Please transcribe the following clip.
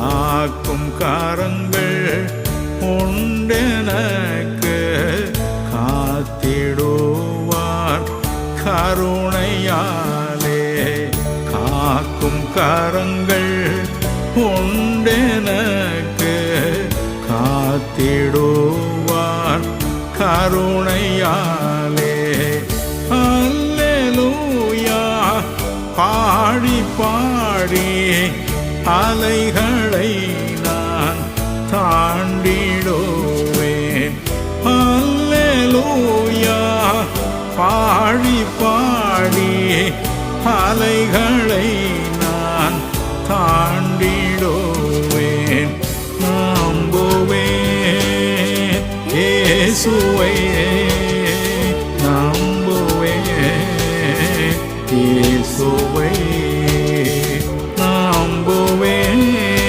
காக்கும் கரங்கள் உண்டெனக்கு காத்திடுவார். கருணையாலே காக்கும் கரங்கள் உண்டெனக்கு காத்திடுவார். கருணையாலே அல்லேலூயா. பாடி பாடி அலைகள் ஆண்டிடுவே அல்லூயா பாடி பாடி அலைகளை நான் தாண்டிடுவேன். நம்புவேன். ஏசுவையே.